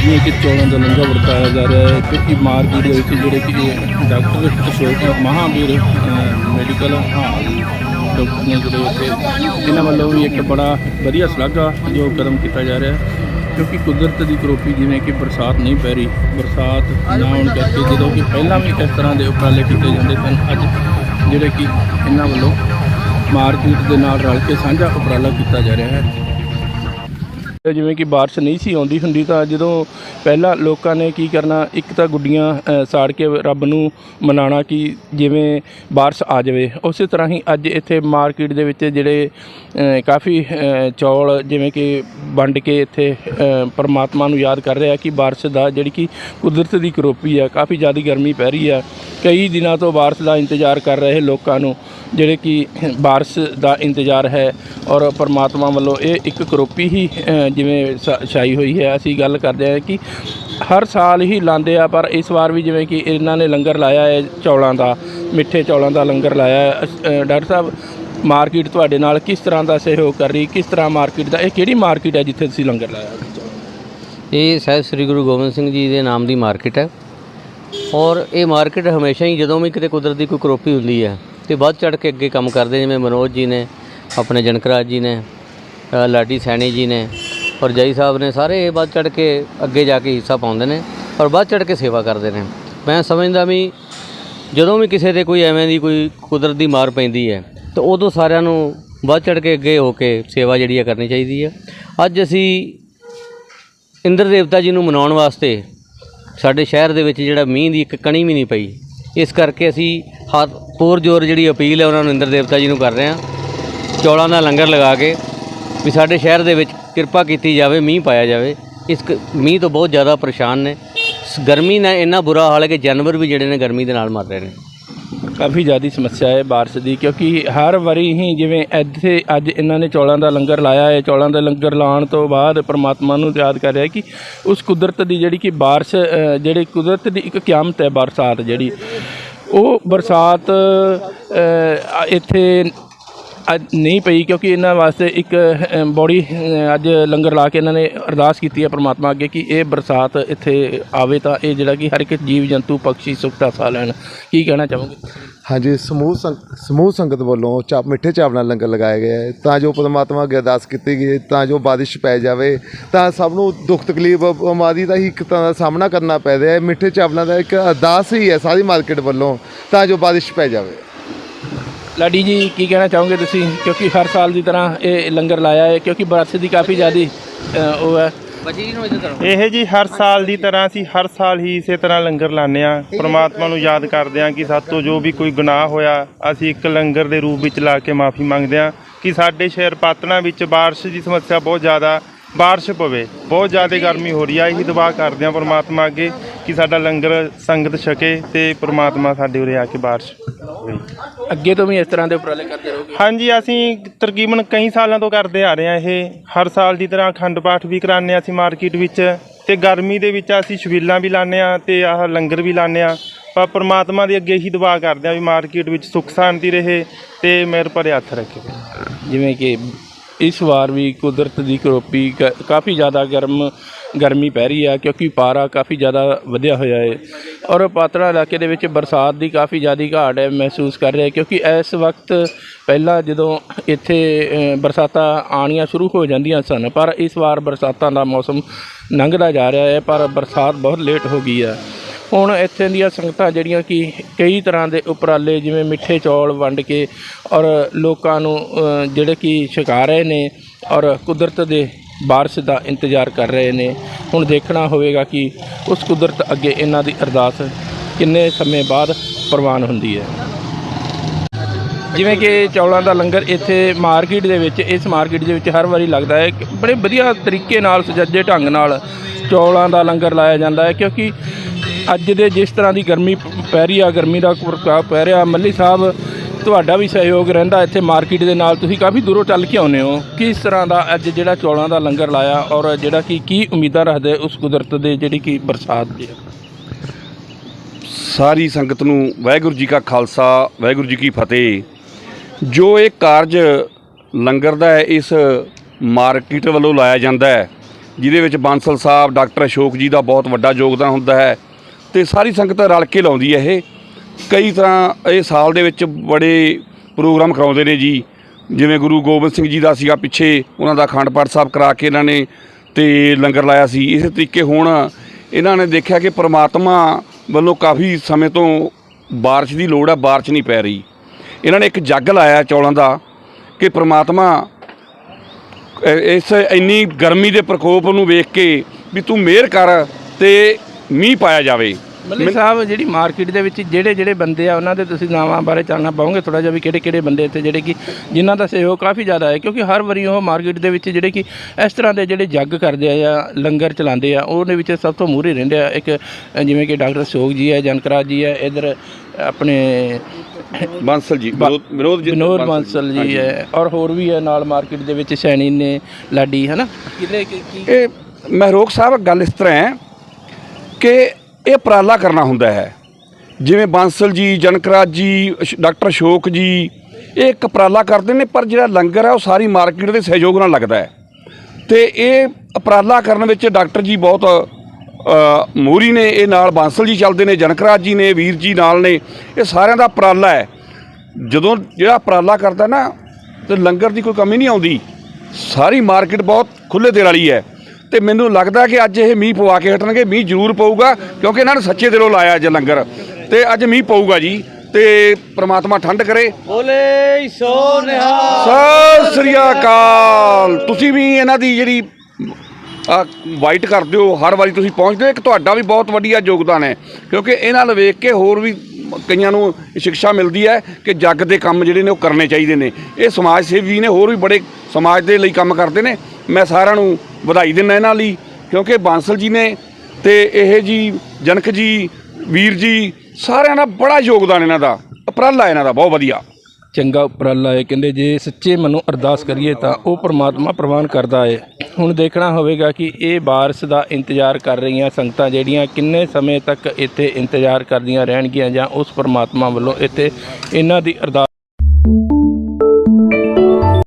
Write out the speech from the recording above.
ਜਿਵੇਂ ਕਿ ਚੌਲਾਂ ਦਾ ਲੰਗਰ ਵਰਤਾਇਆ ਜਾ ਰਿਹਾ ਹੈ ਕਿਉਂਕਿ ਮਾਰਕੀਟ ਦੇ ਵਿੱਚ ਜਿਹੜੇ ਕਿ doctor Ashok Mahavir medical hall doctor ਜਿਹੜੇ ਉੱਥੇ ਇਹਨਾਂ ਵੱਲੋਂ ਵੀ ਇੱਕ ਬੜਾ ਵਧੀਆ ਸ਼ਲਾਘਾ ਜੋ ਕਦਮ ਕੀਤਾ ਜਾ ਰਿਹਾ ਹੈ, ਕਿਉਂਕਿ ਕੁਦਰਤ ਦੀ ਕਰੋਪੀ ਜਿਵੇਂ ਕਿ ਬਰਸਾਤ ਨਹੀਂ ਪੈ ਰਹੀ, ਬਰਸਾਤ ਨਾ ਹੋਣ ਕਰਕੇ ਜਦੋਂ ਕਿ ਪਹਿਲਾਂ ਵੀ ਇਸ ਤਰ੍ਹਾਂ ਦੇ ਉਪਰਾਲੇ ਕੀਤੇ ਜਾਂਦੇ ਸਨ, ਅੱਜ ਜਿਹੜੇ ਕਿ ਇਹਨਾਂ ਵੱਲੋਂ ਮਾਰਕੀਟ ਦੇ ਨਾਲ ਰਲ ਕੇ ਸਾਂਝਾ ਉਪਰਾਲਾ ਕੀਤਾ ਜਾ ਰਿਹਾ ਹੈ। ਜਿਵੇਂ ਕਿ ਬਾਰਿਸ਼ ਨਹੀਂ ਸੀ ਆਉਂਦੀ ਹੁੰਦੀ ਤਾਂ ਜਦੋਂ ਪਹਿਲਾਂ ਲੋਕਾਂ ਨੇ ਕੀ ਕਰਨਾ, ਇੱਕ ਤਾਂ ਗੁੱਡੀਆਂ ਸਾੜ ਕੇ ਰੱਬ ਨੂੰ ਮਨਾਣਾ ਕਿ ਜਿਵੇਂ ਬਾਰਿਸ਼ ਆ ਜਾਵੇ। ਉਸੇ ਤਰ੍ਹਾਂ ਹੀ ਅੱਜ ਇੱਥੇ ਮਾਰਕੀਟ ਦੇ ਵਿੱਚ ਜਿਹੜੇ ਕਾਫੀ ਚੌਲ ਜਿਵੇਂ ਕਿ ਵੰਡ ਕੇ ਇੱਥੇ ਪਰਮਾਤਮਾ ਨੂੰ ਯਾਦ ਕਰ ਰਿਹਾ ਕਿ ਬਾਰਿਸ਼ ਦਾ ਜਿਹੜੀ ਕਿ ਕੁਦਰਤ ਦੀ ਕਰੋਪੀ ਹੈ ਕਾਫੀ ਜ਼ਿਆਦਾ ਗਰਮੀ ਪੈ ਰਹੀ ਹੈ ਕਈ ਦਿਨਾਂ ਤੋਂ ਬਾਰਿਸ਼ ਦਾ ਇੰਤਜ਼ਾਰ ਕਰ ਰਹੇ ਲੋਕਾਂ ਨੂੰ ਜਿਹੜੇ ਕਿ ਬਾਰਿਸ਼ ਦਾ ਇੰਤਜ਼ਾਰ ਹੈ ਔਰ ਪਰਮਾਤਮਾ ਵੱਲੋਂ ਇਹ ਇੱਕ ਕਰੋਪੀ ਹੀ ਜਿਵੇਂ ਸ- ਛਾਈ ਹੋਈ ਹੈ, ਅਸੀਂ ਗੱਲ ਕਰਦੇ ਹਾਂ ਕਿ ਹਰ ਸਾਲ ਹੀ ਲਾਉਂਦੇ ਆ, ਪਰ ਇਸ ਵਾਰ ਵੀ ਜਿਵੇਂ ਕਿ ਇਹਨਾਂ ਨੇ ਲੰਗਰ ਲਾਇਆ ਹੈ ਚੌਲਾਂ ਦਾ, ਮਿੱਠੇ ਚੌਲਾਂ ਦਾ ਲੰਗਰ ਲਾਇਆ ਹੈ। ਡਾਕਟਰ ਸਾਹਿਬ, ਮਾਰਕੀਟ ਤੁਹਾਡੇ ਨਾਲ ਕਿਸ ਤਰ੍ਹਾਂ ਦਾ ਸਹਿਯੋਗ ਕਰ ਰਹੀ, ਕਿਸ ਤਰ੍ਹਾਂ ਮਾਰਕੀਟ ਦਾ, ਇਹ ਕਿਹੜੀ ਮਾਰਕੀਟ ਹੈ ਜਿੱਥੇ ਤੁਸੀਂ ਲੰਗਰ ਲਾਇਆ? ਇਹ ਸਾਹਿਬ ਸ੍ਰੀ ਗੁਰੂ ਗੋਬਿੰਦ ਸਿੰਘ ਜੀ ਦੇ ਨਾਮ ਦੀ ਮਾਰਕੀਟ ਹੈ। ਔਰ ਇਹ ਮਾਰਕੀਟ ਹਮੇਸ਼ਾ ਹੀ ਜਦੋਂ ਵੀ ਕਿਤੇ ਕੁਦਰਤ ਦੀ ਕੋਈ ਕਰੋਪੀ ਹੁੰਦੀ ਹੈ, ਤੇ ਵੱਧ ਚੜ ਕੇ ਅੱਗੇ ਕੰਮ ਕਰਦੇ, ਜਿਵੇਂ ਮਨੋਜ ਜੀ ਨੇ, ਆਪਣੇ ਜਨਕਰਾਜ ਜੀ ਨੇ ਲਾਡੀ ਸੈਣੀ ਜੀ ਨੇ ਔਰ ਜੈ ਸਾਹਿਬ ਨੇ ਸਾਰੇ ਇਹ ਵੱਧ ਚੜ ਕੇ ਅੱਗੇ ਜਾ ਕੇ ਹਿੱਸਾ ਪਾਉਂਦੇ ਨੇ ਔਰ ਵੱਧ ਚੜ ਕੇ ਸੇਵਾ ਕਰਦੇ ਨੇ। ਮੈਂ ਸਮਝਦਾ ਵੀ ਜਦੋਂ ਵੀ ਕਿਸੇ ਤੇ ਕੋਈ ਐਵੇਂ ਦੀ ਕੋਈ ਕੁਦਰਤ ਦੀ ਮਾਰ ਪੈਂਦੀ ਹੈ, ਤਾਂ ਉਦੋਂ ਸਾਰਿਆਂ ਨੂੰ ਵੱਧ ਚੜ ਕੇ ਅੱਗੇ ਹੋ ਕੇ ਸੇਵਾ ਜਿਹੜੀ ਆ ਕਰਨੀ ਚਾਹੀਦੀ ਹੈ। ਅੱਜ ਅਸੀਂ ਇੰਦਰ ਦੇਵਤਾ ਜੀ ਨੂੰ ਮਨਾਉਣ ਵਾਸਤੇ ਸਾਡੇ ਸ਼ਹਿਰ ਦੇ ਵਿੱਚ ਜਿਹੜਾ ਮੀਂਹ ਦੀ ਇੱਕ ਕਣੀ ਵੀ ਨਹੀਂ ਪਈ, ਇਸ ਕਰਕੇ ਅਸੀਂ ਹੱਥ ਪੂਰ ਜੋਰ ਜਿਹੜੀ ਅਪੀਲ ਹੈ ਉਹਨਾਂ ਨੂੰ ਇੰਦਰ ਦੇਵਤਾ ਜੀ ਨੂੰ ਕਰ ਰਹੇ ਹਾਂ। ਚੌਲਾਂ ਦਾ ਲੰਗਰ ਲਗਾ ਕੇ ਵੀ ਸਾਡੇ ਸ਼ਹਿਰ ਦੇ ਵਿੱਚ ਕਿਰਪਾ ਕੀਤੀ ਜਾਵੇ ਮੀਂਹ ਪਾਇਆ ਜਾਵੇ। ਇਸ ਕ- ਮੀਂਹ ਤੋਂ ਬਹੁਤ ਜ਼ਿਆਦਾ ਪਰੇਸ਼ਾਨ ਨੇ। ਸ- ਗਰਮੀ ਨਾਲ ਇੰਨਾ ਬੁਰਾ ਹਾਲ ਹੈ ਕਿ ਜਾਨਵਰ ਵੀ ਜਿਹੜੇ ਨੇ ਗਰਮੀ ਦੇ ਨਾਲ ਮਰ ਰਹੇ ਨੇ। ਕਾਫੀ ਜ਼ਿਆਦਾ ਸਮੱਸਿਆ ਹੈ ਬਾਰਿਸ਼ ਦੀ ਕਿਉਂਕਿ ਹਰ ਵਾਰੀ ਹੀ ਜਿਵੇਂ ਇੱਥੇ ਅੱਜ ਇਹਨਾਂ ਨੇ ਚੌਲਾਂ ਦਾ ਲੰਗਰ ਲਾਇਆ ਹੈ ਚੌਲਾਂ ਦਾ ਲੰਗਰ ਲਾਉਣ ਤੋਂ ਬਾਅਦ ਪ੍ਰਮਾਤਮਾ ਨੂੰ ਯਾਦ ਕਰ ਰਿਹਾ ਕਿ ਉਸ ਕੁਦਰਤ ਦੀ ਜਿਹੜੀ ਕਿ ਬਾਰਿਸ਼ ਅ, ਜਿਹੜੀ ਕੁਦਰਤ ਦੀ ਇੱਕ ਕਿਆਮਤ ਹੈ ਬਰਸਾਤ ਜਿਹੜੀ ਉਹ ਬਰਸਾਤ ਅ, ਇੱਥੇ ਅੱਜ ਨਹੀਂ ਪਈ ਕਿਉਂਕਿ ਇਹਨਾਂ ਵਾਸਤੇ ਇੱਕ ਅ, ਅੱਜ ਲੰਗਰ ਲਾ ਕੇ ਇਹਨਾਂ ਨੇ ਅਰਦਾਸ ਕੀਤੀ ਹੈ ਪ੍ਰਮਾਤਮਾ ਅੱਗੇ ਕਿ ਇਹ ਬਰਸਾਤ ਇੱਥੇ ਆਵੇ ਤਾਂ ਇਹ ਜਿਹੜਾ ਕਿ ਹਰ ਇੱਕ ਜੀਵ ਜੰਤੂ ਪੰਛੀ ਸੁੱਖ ਦਾ ਸਾਹ ਲੈਣ। ਕੀ ਕਹਿਣਾ ਚਾਹੋਗੇ? ਹਾਂਜੀ ਸਮੂਹ ਸੰਗ- ਸਮੂਹ ਸੰਗਤ ਵੱਲੋਂ ਚਾ ਮਿੱਠੇ ਚਾਵਲਾਂ ਲੰਗਰ ਲਗਾਇਆ ਗਿਆ ਹੈ। ਤਾਂ ਜੋ ਪਰਮਾਤਮਾ ਅੱਗੇ ਅਰਦਾਸ ਕੀਤੀ ਗਈ ਤਾਂ ਜੋ ਬਾਰਿਸ਼ ਪੈ ਜਾਵੇ ਤਾਂ ਸਭ ਨੂੰ ਦੁੱਖ ਤਕਲੀਫ ਬਿਮਾਰੀ ਦਾ ਹੀ ਇੱਕ ਤਰ੍ਹਾਂ ਦਾ ਸਾਹਮਣਾ ਕਰਨਾ ਪੈ ਰਿਹਾ ਹੈ। ਮਿੱਠੇ ਚਾਵਲਾਂ ਦਾ ਇੱਕ ਅਰਦਾਸ ਹੀ ਹੈ ਸਾਰੀ ਮਾਰਕੀਟ ਵੱਲੋਂ ਤਾਂ ਜੋ ਬਾਰਿਸ਼ ਪੈ ਜਾਵੇ। ਲਾਡੀ ਜੀ ਕੀ ਕਹਿਣਾ ਚਾਹੋਗੇ ਤੁਸੀਂ? ਕਿਉਂਕਿ ਹਰ ਸਾਲ ਦੀ ਤਰ੍ਹਾਂ ਇਹ ਲੰਗਰ ਲਾਇਆ ਹੈ ਕਿਉਂਕਿ ਬਾਰਿਸ਼ ਦੀ ਕਾਫੀ ਜ਼ਿਆਦੀ ਅ, ਉਹ ਹੈ। ਇਹ ਜੀ ਹਰ ਸਾਲ ਦੀ ਤਰ੍ਹਾਂ ਅਸੀਂ ਹਰ ਸਾਲ ਹੀ ਇਸੇ ਤਰ੍ਹਾਂ ਲੰਗਰ ਲਾਉਂਦੇ ਆ ਪ੍ਰਮਾਤਮਾ ਨੂੰ ਯਾਦ ਕਰਦੇ ਆ ਕਿ ਸਾਤੋਂ ਜੋ ਵੀ ਕੋਈ ਗੁਨਾਹ ਹੋਇਆ ਅਸੀਂ ਇੱਕ ਲੰਗਰ ਦੇ ਰੂਪ ਵਿੱਚ ਲਾ ਕੇ ਮਾਫੀ ਮੰਗਦੇ ਆ ਕਿ ਸਾਡੇ ਸ਼ਹਿਰ ਪਾਤਣਾ ਵਿੱਚ ਬਾਰਿਸ਼ ਦੀ ਸਮੱਸਿਆ ਬਹੁਤ ਜ਼ਿਆਦਾ ਬਾਰਿਸ਼ ਪਵੇ। ਬਹੁਤ ਜ਼ਿਆਦਾ ਗਰਮੀ ਹੋ ਰਹੀ ਆ। ਇਹੀ ਦੁਆ ਕਰਦੇ ਆ ਪ੍ਰਮਾਤਮਾ ਅੱਗੇ ਕਿ ਸਾਡਾ ਲੰਗਰ ਸੰਗਤ ਛਕੇ ਤੇ ਪ੍ਰਮਾਤਮਾ ਸਾਡੇ ਉਰੇ ਆ ਕੇ ਬਾਰਿਸ਼ ਹੋਵੇ। ਅੱਗੇ ਤੋਂ ਵੀ ਇਸ ਤਰ੍ਹਾਂ ਦੇ ਉਪਰਾਲੇ ਕਰਦੇ ਰਹੋਗੇ? ਹਾਂਜੀ ਅਸੀਂ ਤਕਰੀਬਨ ਕਈ ਸਾਲਾਂ ਤੋਂ ਕਰਦੇ ਆ ਰਹੇ ਹਾਂ ਇਹ। ਹਰ ਸਾਲ ਦੀ ਤਰ੍ਹਾਂ ਅਖੰਡ ਪਾਠ ਵੀ ਕਰਾਉਂਦੇ ਹਾਂ ਅਸੀਂ ਮਾਰਕੀਟ ਵਿੱਚ ਤੇ ਗਰਮੀ ਦੇ ਵਿੱਚ ਅਸੀਂ ਛਬੀਲਾਂ ਵੀ ਲਾਉਂਦੇ ਆ ਤੇ ਆਹ ਲੰਗਰ ਵੀ ਲਾਉਂਦੇ ਆ। ਪਰ ਪ੍ਰਮਾਤਮਾ ਦੇ ਅੱਗੇ ਹੀ ਦੁਆ ਕਰਦੇ ਆ ਵੀ ਮਾਰਕੀਟ ਵਿੱਚ ਸੁੱਖ ਸ਼ਾਂਤੀ ਰਹੇ ਤੇ ਮੇਰੇ ਭਰੇ ਹੱਥ ਰੱਖੇ। ਜਿਵੇਂ ਕਿ ਇਸ ਵਾਰ ਵੀ ਕੁਦਰਤ ਦੀ ਕਰੋਪੀ ਕ- ਕਾਫੀ ਜ਼ਿਆਦਾ ਗਰਮ, ਗਰਮੀ ਪੈ ਰਹੀ ਆ ਕਿਉਂਕਿ ਪਾਰਾ ਕਾਫੀ ਜ਼ਿਆਦਾ ਵਧਿਆ ਹੋਇਆ ਹੈ ਔਰ ਪਾਤੜਾ ਇਲਾਕੇ ਦੇ ਵਿੱਚ ਬਰਸਾਤ ਦੀ ਕਾਫੀ ਜ਼ਿਆਦਾ ਘਾਟ ਹੈ ਮਹਿਸੂਸ ਕਰ ਰਿਹਾ ਕਿਉਂਕਿ ਇਸ ਵਕਤ ਪਹਿਲਾਂ ਜਦੋਂ ਇੱਥੇ ਬਰਸਾਤਾਂ ਆਣੀਆਂ ਸ਼ੁਰੂ ਹੋ ਜਾਂਦੀਆਂ ਸਨ, ਪਰ ਇਸ ਵਾਰ ਬਰਸਾਤਾਂ ਦਾ ਮੌਸਮ ਲੰਘਦਾ ਜਾ ਰਿਹਾ ਹੈ, ਪਰ ਬਰਸਾਤ ਬਹੁਤ ਲੇਟ ਹੋ ਗਈ ਹੈ। ਹੁਣ ਇੱਥੇ ਦੀਆਂ ਸੰਗਤਾਂ ਜਿਹੜੀਆਂ ਕਿ ਕਈ ਤਰ੍ਹਾਂ ਦੇ ਉਪਰਾਲੇ ਜਿਵੇਂ ਮਿੱਠੇ ਚੌਲ ਵੰਡ ਕੇ ਔਰ ਲੋਕਾਂ ਨੂੰ ਜਿਹੜੇ ਕਿ ਛਕਾ ਰਹੇ ਨੇ ਔਰ ਕੁਦਰਤ ਦੇ ਬਾਰਿਸ਼ ਦਾ ਇੰਤਜ਼ਾਰ ਕਰ ਰਹੇ ਨੇ। ਹੁਣ ਦੇਖਣਾ ਹੋਵੇਗਾ ਕਿ ਉਸ ਕੁਦਰਤ ਅੱਗੇ ਇਹਨਾਂ ਦੀ ਅਰਦਾਸ ਕਿੰਨੇ ਸਮੇਂ ਬਾਅਦ ਪ੍ਰਵਾਨ ਹੁੰਦੀ ਹੈ। ਜਿਵੇਂ ਕਿ ਚੌਲਾਂ ਦਾ ਲੰਗਰ ਇੱਥੇ ਮਾਰਕੀਟ ਦੇ ਵਿੱਚ, ਇਸ ਮਾਰਕੀਟ ਦੇ ਵਿੱਚ ਹਰ ਵਾਰੀ ਲੱਗਦਾ ਹੈ ਬੜੇ ਵਧੀਆ ਤਰੀਕੇ ਨਾਲ, ਸੁਚੱਜੇ ਢੰਗ ਨਾਲ ਚੌਲਾਂ ਦਾ ਲੰਗਰ ਲਾਇਆ ਜਾਂਦਾ ਹੈ ਕਿਉਂਕਿ ਅੱਜ ਦੇ ਜਿਸ ਤਰ੍ਹਾਂ ਦੀ ਗਰਮੀ ਪੈ ਰਹੀ ਆ, ਗਰਮੀ ਦਾ ਪ੍ਰਕੋਪ ਪੈ ਰਿਹਾ, ਮੱਲੀ ਸਾਹਿਬ, ਤੁਹਾਡਾ ਵੀ ਸਹਿਯੋਗ ਰਹਿੰਦਾ ਇੱਥੇ ਮਾਰਕੀਟ ਦੇ ਨਾਲ। ਤੁਸੀਂ ਕਾਫੀ ਦੂਰੋਂ ਚੱਲ ਕੇ ਆਉਂਦੇ ਹੋ। ਕਿਸ ਤਰ੍ਹਾਂ ਦਾ ਅੱਜ ਜਿਹੜਾ ਚੌਲਾਂ ਦਾ ਲੰਗਰ ਲਾਇਆ ਔਰ ਜਿਹੜਾ ਕਿ ਕੀ ਉਮੀਦਾਂ ਰੱਖਦੇ ਉਸ ਕੁਦਰਤ ਦੇ ਜਿਹੜੀ ਕਿ ਬਰਸਾਤ ਦੀ? ਸਾਰੀ ਸੰਗਤ ਨੂੰ ਵਾਹਿਗੁਰੂ ਜੀ ਕਾ ਖਾਲਸਾ, ਵਾਹਿਗੁਰੂ ਜੀ ਕੀ ਫਤਿਹ। ਜੋ ਇਹ ਕਾਰਜ ਲੰਗਰ ਦਾ ਹੈ, ਇਸ ਮਾਰਕੀਟ ਵੱਲੋਂ ਲਾਇਆ ਜਾਂਦਾ ਹੈ, ਜਿਹਦੇ ਵਿੱਚ ਬਾਂਸਲ ਸਾਹਿਬ, ਡਾਕਟਰ ਅਸ਼ੋਕ ਜੀ ਦਾ ਬਹੁਤ ਵੱਡਾ ਯੋਗਦਾਨ ਹੁੰਦਾ ਹੈ। ਤੇ ਸਾਰੀ ਸੰਗਤ ਰਲ ਕੇ ਲਾਉਂਦੀ ਹੈ ਇਹ। ਕਈ ਤਰ੍ਹਾਂ ਇਹ ਸਾਲ ਦੇ ਵਿੱਚ ਬੜੇ ਪ੍ਰੋਗਰਾਮ ਕਰਾਉਂਦੇ ਨੇ ਜੀ। ਜਿਵੇਂ ਗੁਰੂ ਗੋਬਿੰਦ ਸਿੰਘ ਜੀ ਦਾ ਸੀਗਾ ਪਿੱਛੇ, ਉਹਨਾਂ ਦਾ ਅਖੰਡ ਪਾਠ ਸਾਹਿਬ ਕਰਾ ਕੇ ਇਹਨਾਂ ਨੇ ਤੇ ਲੰਗਰ ਲਾਇਆ ਸੀ। ਇਸੇ ਤਰੀਕੇ ਹੁਣ ਇਹਨਾਂ ਨੇ ਦੇਖਿਆ ਕਿ ਪ੍ਰਮਾਤਮਾ ਵੱਲੋਂ ਕਾਫੀ ਸਮੇਂ ਤੋਂ ਬਾਰਿਸ਼ ਦੀ ਲੋੜ ਹੈ, ਬਾਰਿਸ਼ ਨਹੀਂ ਪੈ ਰਹੀ। ਇਹਨਾਂ ਨੇ ਇੱਕ ਜੱਗ ਲਾਇਆ ਚੌਲਾਂ ਦਾ ਕਿ ਪ੍ਰਮਾਤਮਾ ਇਸ ਇੰਨੀ ਗਰਮੀ ਦੇ ਪ੍ਰਕੋਪ ਨੂੰ ਵੇਖ ਕੇ ਵੀ ਤੂੰ ਮਿਹਰ ਕਰ ਤੇ ਮੀਂਹ ਪਾਇਆ ਜਾਵੇ। ਮਲਿਕ ਸਾਹਿਬ ਜਿਹੜੀ ਮਾਰਕੀਟ ਦੇ ਵਿੱਚ ਜਿਹੜੇ ਜਿਹੜੇ ਬੰਦੇ ਆ ਉਹਨਾਂ ਦੇ ਤੁਸੀਂ ਨਾਵਾਂ ਬਾਰੇ ਜਾਣਨਾ ਪਾਓਗੇ ਥੋੜਾ ਜਿਹਾ ਵੀ ਕਿਹੜੇ ਕਿਹੜੇ ਬੰਦੇ ਇੱਥੇ ਜਿਹੜੇ ਕਿ ਜਿਨ੍ਹਾਂ ਦਾ ਸਹਿਯੋਗ ਕਾਫੀ ਜ਼ਿਆਦਾ ਹੈ? ਕਿਉਂਕਿ ਹਰ ਵਾਰੀ ਉਹ ਮਾਰਕੀਟ ਦੇ ਵਿੱਚ ਜਿਹੜੇ ਕਿ ਇਸ ਤਰ੍ਹਾਂ ਦੇ ਜਿਹੜੇ ਜੱਗ ਕਰਦੇ ਆ ਜਾਂ ਲੰਗਰ ਚਲਾਉਂਦੇ ਆ ਉਹਦੇ ਵਿੱਚ ਸਭ ਤੋਂ ਮੂਹਰੇ ਰਹਿੰਦੇ ਆ। ਇੱਕ ਜਿਵੇਂ ਕਿ ਡਾਕਟਰ ਅਸ਼ੋਕ ਜੀ ਹੈ ਜਨਕਰਾਜ ਜੀ ਹੈ ਇਧਰ ਆਪਣੇ ਬਾਂਸਲ ਜੀ ਵਿਨੋਦ ਵਿਨੋਦ ਬਾਂਸਲ ਜੀ। ਹੈ ਔਰ ਹੋਰ ਵੀ ਹੈ ਨਾਲ ਮਾਰਕੀਟ ਦੇ ਵਿੱਚ ਸੈਣੀ ਨੇ ਲਾਡੀ ਹੈ ਨਾ? ਇਹ ਮਹਿਰੋਗ ਸਾਹਿਬ ਗੱਲ ਇਸ ਤਰ੍ਹਾਂ ਹੈ ਕਿ ਇਹ ਉਪਰਾਲਾ ਕਰਨਾ ਹੁੰਦਾ ਹੈ। ਜਿਵੇਂ ਬਾਂਸਲ ਜੀ ਜਨਕਰਾਜ ਜੀ ਅਸ਼- ਡਾਕਟਰ ਅਸ਼ੋਕ ਜੀ ਇਹ ਇੱਕ ਉਪਰਾਲਾ ਕਰਦੇ ਨੇ ਪਰ ਜਿਹੜਾ ਲੰਗਰ ਹੈ ਉਹ ਸਾਰੀ ਮਾਰਕੀਟ ਦੇ ਸਹਿਯੋਗ ਨਾਲ ਲੱਗਦਾ ਹੈ। ਤੇ ਇਹ ਉਪਰਾਲਾ ਕਰਨ ਵਿੱਚ ਡਾਕਟਰ ਜੀ ਬਹੁਤ ਅ, ਮੋਹਰੀ ਨੇ ਇਹ ਨਾਲ ਬਾਂਸਲ ਜੀ ਚੱਲਦੇ ਨੇ ਜਨਕਰਾਜ ਜੀ ਨੇ ਵੀਰ ਜੀ ਨਾਲ ਨੇ ਇਹ ਸਾਰਿਆਂ ਦਾ ਉਪਰਾਲਾ ਹੈ। ਜਦੋਂ ਜਿਹੜਾ ਉਪਰਾਲਾ ਕਰਦਾ ਨਾ ਤੇ ਲੰਗਰ ਦੀ ਕੋਈ ਕਮੀ ਨਹੀਂ ਆਉਂਦੀ। ਸਾਰੀ ਮਾਰਕੀਟ ਬਹੁਤ ਖੁੱਲੇ ਦਿਲ ਵਾਲੀ ਹੈ। ਤੇ ਮੈਨੂੰ ਲੱਗਦਾ ਕਿ ਅੱਜ ਇਹ ਮੀਂਹ ਪਵਾ ਕੇ ਹਟਣਗੇ। ਮੀਂਹ ਜ਼ਰੂਰ ਪਊਗਾ ਕਿਉਂਕਿ ਇਹਨਾਂ ਨੇ ਸੱਚੇ ਦਿਲੋਂ ਲਾਇਆ ਅੱਜ ਲੰਗਰ। ਤੇ ਅੱਜ ਮੀਂਹ ਪਊਗਾ ਜੀ ਤੇ ਪ੍ਰਮਾਤਮਾ ਠੰਡ ਕਰੇ। ਬੋਲੇ ਸੋ ਨਿਹਾਲ। ਸਤਿ ਸ੍ਰੀ ਅਕਾਲ। ਤੁਸੀਂ ਵੀ ਇਹਨਾਂ ਦੀ ਜਿਹੜੀ ਆ ਵਾਈਟ ਕਰਦੇ ਹੋ ਹਰ ਵਾਰੀ ਤੁਸੀਂ ਪਹੁੰਚਦੇ ਹੋ। ਇੱਕ ਤੁਹਾਡਾ ਵੀ ਬਹੁਤ ਵਧੀਆ ਯੋਗਦਾਨ ਹੈ ਕਿਉਂਕਿ ਇਹਨਾਂ ਨੂੰ ਵੇਖ ਕੇ ਹੋਰ ਵੀ ਕਈਆਂ ਨੂੰ ਸਿੱਖਿਆ ਮਿਲਦੀ ਹੈ ਕਿ ਜੱਗ ਦੇ ਕੰਮ ਜਿਹੜੇ ਨੇ ਉਹ ਕਰਨੇ ਚਾਹੀਦੇ ਨੇ। ਇਹ ਸਮਾਜ ਸੇਵੀ ਨੇ ਹੋਰ ਵੀ ਬੜੇ ਸਮਾਜ ਦੇ ਲਈ ਕੰਮ ਕਰਦੇ ਨੇ। ਮੈਂ ਸਾਰਿਆਂ ਨੂੰ ਵਧਾਈ ਦਿੰਦਾ ਇਹਨਾਂ ਲਈ, ਕਿਉਂਕਿ ਬਾਂਸਲ ਜੀ ਨੇ ਤੇ ਇਹ ਜੀ, ਜਨਕ ਜੀ, ਵੀਰ ਜੀ, ਸਾਰਿਆਂ ਦਾ ਬੜਾ ਯੋਗਦਾਨ ਇਹਨਾਂ ਦਾ। ਉਪਰਾਲਾ ਇਹਨਾਂ ਦਾ, ਬਹੁਤ ਵਧੀਆ। ਚੰਗਾ ਉਪਰਾਲਾ ਹੈ। ਕਹਿੰਦੇ ਜੇ ਸੱਚੇ ਮਨੋਂ ਅਰਦਾਸ ਕਰੀਏ ਤਾਂ ਉਹ ਪਰਮਾਤਮਾ ਪ੍ਰਵਾਨ ਕਰਦਾ ਹੈ। ਹੁਣ ਦੇਖਣਾ ਹੋਵੇਗਾ ਕਿ ਇਹ ਬਾਰਿਸ਼ ਦਾ ਇੰਤਜ਼ਾਰ ਕਰ ਰਹੀਆਂ ਸੰਗਤਾਂ ਜਿਹੜੀਆਂ ਕਿੰਨੇ ਸਮੇਂ ਤੱਕ ਇੱਥੇ ਇੰਤਜ਼ਾਰ ਕਰਦੀਆਂ ਰਹਿਣਗੀਆਂ ਜਾਂ ਉਸ ਪਰਮਾਤਮਾ ਵੱਲੋਂ ਇੱਥੇ ਇਹਨਾਂ ਦੀ ਅਰਦਾਸ